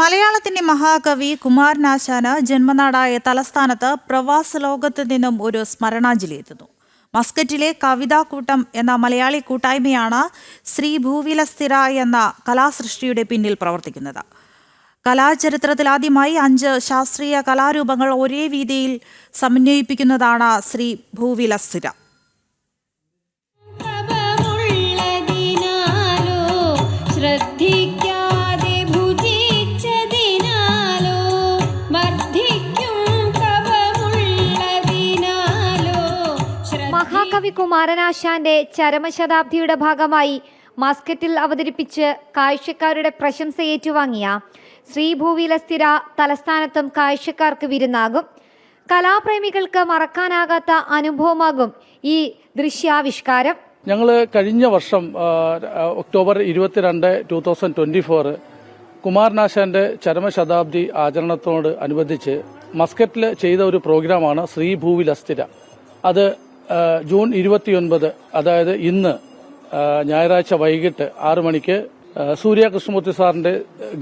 മലയാളത്തിന്റെ മഹാകവി കുമാരനാശാന് ജന്മനാടായ തലസ്ഥാനത്ത് പ്രവാസ ലോകത്ത് നിന്നും ഒരു സ്മരണാഞ്ജലി എത്തുന്നു. മസ്കറ്റിലെ കവിതാക്കൂട്ടം എന്ന മലയാളി കൂട്ടായ്മയാണ് ശ്രീ ഭൂവിലസ്ഥിര എന്ന കലാസൃഷ്ടിയുടെ പിന്നിൽ പ്രവർത്തിക്കുന്നത്. കലാചരിത്രത്തിൽ ആദ്യമായി അഞ്ച് ശാസ്ത്രീയ കലാരൂപങ്ങൾ ഒരേ രീതിയിൽ സമന്വയിപ്പിക്കുന്നതാണ് ശ്രീ ഭൂവിലസ്ഥിര മഹാകവി കുമാരനാശാന്റെ ചരമശതാബ്ദിയുടെ ഭാഗമായി മസ്കറ്റിൽ അവതരിപ്പിച്ച് കാഴ്ചക്കാരുടെ പ്രശംസ ഏറ്റുവാങ്ങിയ ശ്രീഭൂവിലസ്ഥിര തലസ്ഥാനത്തും കാഴ്ചക്കാർക്ക് വിരുന്നാകും. കലാപ്രേമികൾക്ക് മറക്കാനാകാത്ത അനുഭവമാകും ഈ ദൃശ്യാവിഷ്കാരം. ഞങ്ങൾ കഴിഞ്ഞ വർഷം ഒക്ടോബർ ഇരുപത്തിരണ്ട് ടൂ തൗസൻഡ് ട്വന്റി ഫോർ കുമാരനാശാന്റെ ചരമശതാബ്ദി ആചരണത്തോട് അനുബന്ധിച്ച് മസ്കറ്റിൽ ചെയ്ത ഒരു പ്രോഗ്രാമാണ് ശ്രീഭൂവിൽ അസ്ഥിര അത് ജൂൺ ഇരുപത്തിയൊൻപത് അതായത് ഇന്ന് ഞായറാഴ്ച വൈകിട്ട് ആറു മണിക്ക് സൂര്യ കൃഷ്ണമൂർത്തി സാറിന്റെ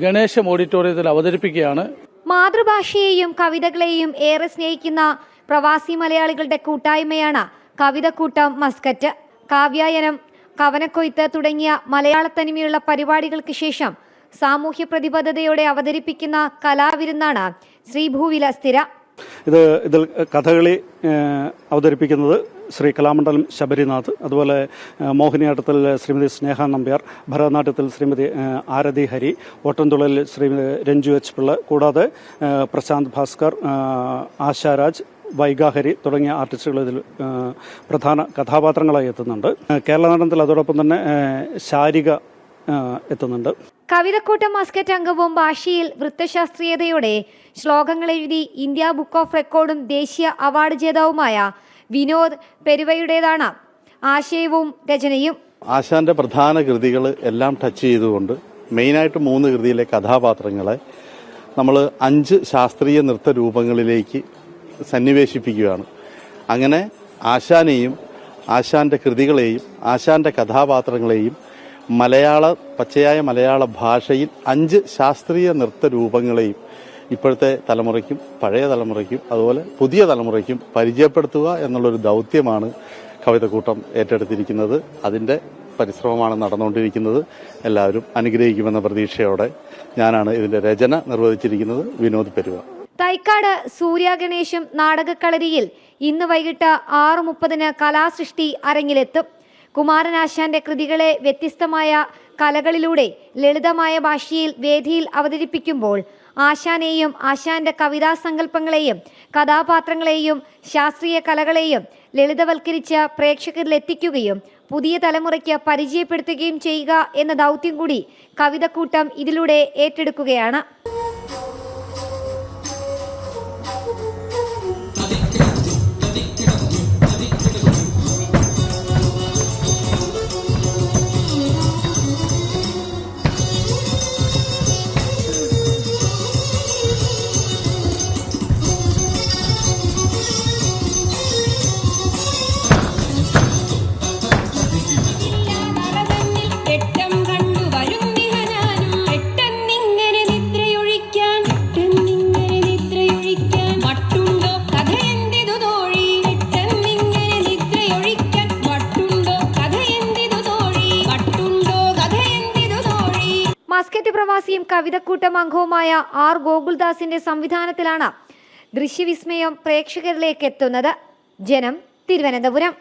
ഗണേശം ഓഡിറ്റോറിയത്തിൽ അവതരിപ്പിക്കുകയാണ്. മാതൃഭാഷയെയും കവിതകളെയും ഏറെ സ്നേഹിക്കുന്ന പ്രവാസി മലയാളികളുടെ കൂട്ടായ്മയാണ് കവിതക്കൂട്ടം മസ്കറ്റ്. കാവ്യായനം കവനക്കൊയ്ത്ത് തുടങ്ങിയ മലയാള തനിമയുള്ള പരിപാടികൾക്ക് ശേഷം സാമൂഹ്യ പ്രതിബദ്ധതയോടെ അവതരിപ്പിക്കുന്ന കലാവിരുന്നാണ് ശ്രീഭൂവില സ്ഥിര. ഇത് ഇതിൽ കഥകളി അവതരിപ്പിക്കുന്നത് ശ്രീ കലാമണ്ഡലം ശബരിനാഥ് അതുപോലെ മോഹിനിയാട്ടത്തിൽ ശ്രീമതി സ്നേഹ നമ്പ്യാർ ഭരതനാട്യത്തിൽ ശ്രീമതി ആരതി ഹരി ഓട്ടംതുള്ളലിൽ ശ്രീമതി രഞ്ജു എച്ച് പിള്ള കൂടാതെ പ്രശാന്ത് ഭാസ്കർ ആശാരാജ് വൈഗാഹരി തുടങ്ങിയ ആർട്ടിസ്റ്റുകൾ ഇതിൽ പ്രധാന കഥാപാത്രങ്ങളായി എത്തുന്നുണ്ട്. കേരള നടനത്തിൽ അതോടൊപ്പം തന്നെ ശാരിക എത്തുന്നുണ്ട്. കവിതക്കൂട്ടം മസ്കറ്റ് അംഗവും ഭാഷയിൽ വൃത്തശാസ്ത്രീയതയോടെ ശ്ലോകങ്ങൾ എഴുതി ഇന്ത്യ ബുക്ക് ഓഫ് റെക്കോർഡും ദേശീയ അവാർഡ് ജേതാവുമായ വിനോദ് പെരുവയുടേതാണ് ആശയവും രചനയും. ആശാന്റെ പ്രധാന കൃതികൾ എല്ലാം ടച്ച് ചെയ്തുകൊണ്ട് മെയിനായിട്ട് മൂന്ന് കൃതിയിലെ കഥാപാത്രങ്ങളെ നമ്മൾ അഞ്ച് ശാസ്ത്രീയ നൃത്ത രൂപങ്ങളിലേക്ക് സന്നിവേശിപ്പിക്കുകയാണ്. അങ്ങനെ ആശാനെയും ആശാന്റെ കൃതികളെയും ആശാന്റെ കഥാപാത്രങ്ങളെയും മലയാള പച്ചയായ മലയാള ഭാഷയിൽ അഞ്ച് ശാസ്ത്രീയ നൃത്ത രൂപങ്ങളെയും ഇപ്പോഴത്തെ തലമുറയ്ക്കും പഴയ തലമുറയ്ക്കും അതുപോലെ പുതിയ തലമുറയ്ക്കും പരിചയപ്പെടുത്തുക എന്നുള്ളൊരു ദൗത്യമാണ് കവിതക്കൂട്ടം ഏറ്റെടുത്തിരിക്കുന്നത്. അതിന്റെ പരിശ്രമമാണ് നടന്നുകൊണ്ടിരിക്കുന്നത്. എല്ലാവരും അനുഗ്രഹിക്കുമെന്ന പ്രതീക്ഷയോടെ ഞാനാണ് ഇതിന്റെ രചന നിർവഹിച്ചിരിക്കുന്നത് വിനോദ് പെരുവ. തൈക്കാട് സൂര്യ ഗണേശും നാടകക്കളരിയിൽ ഇന്ന് വൈകിട്ട് ആറ് മുപ്പതിന് കലാസൃഷ്ടി അരങ്ങിലെത്തും. കുമാരനാശാന്റെ കൃതികളെ വ്യത്യസ്തമായ കലകളിലൂടെ ലളിതമായ ഭാഷയിൽ വേദിയിൽ അവതരിപ്പിക്കുമ്പോൾ ആശാനെയും ആശാന്റെ കവിതാ സങ്കല്പങ്ങളെയും കഥാപാത്രങ്ങളെയും ശാസ്ത്രീയ കലകളെയും ലളിതവൽക്കരിച്ച് പ്രേക്ഷകരിൽ എത്തിക്കുകയും പുതിയ തലമുറയ്ക്ക് പരിചയപ്പെടുത്തുകയും ചെയ്യുക എന്ന ദൗത്യം കൂടി കവിതക്കൂട്ടം ഇതിലൂടെ ഏറ്റെടുക്കുകയാണ്. മസ്കറ്റ് പ്രവാസിയും കവിതക്കൂട്ടം അംഗവുമായ ആർ ഗോകുൽദാസിന്റെ സംവിധാനത്തിലാണ് ദൃശ്യവിസ്മയം പ്രേക്ഷകരിലേക്ക് എത്തുന്നത്. ജനം തിരുവനന്തപുരം.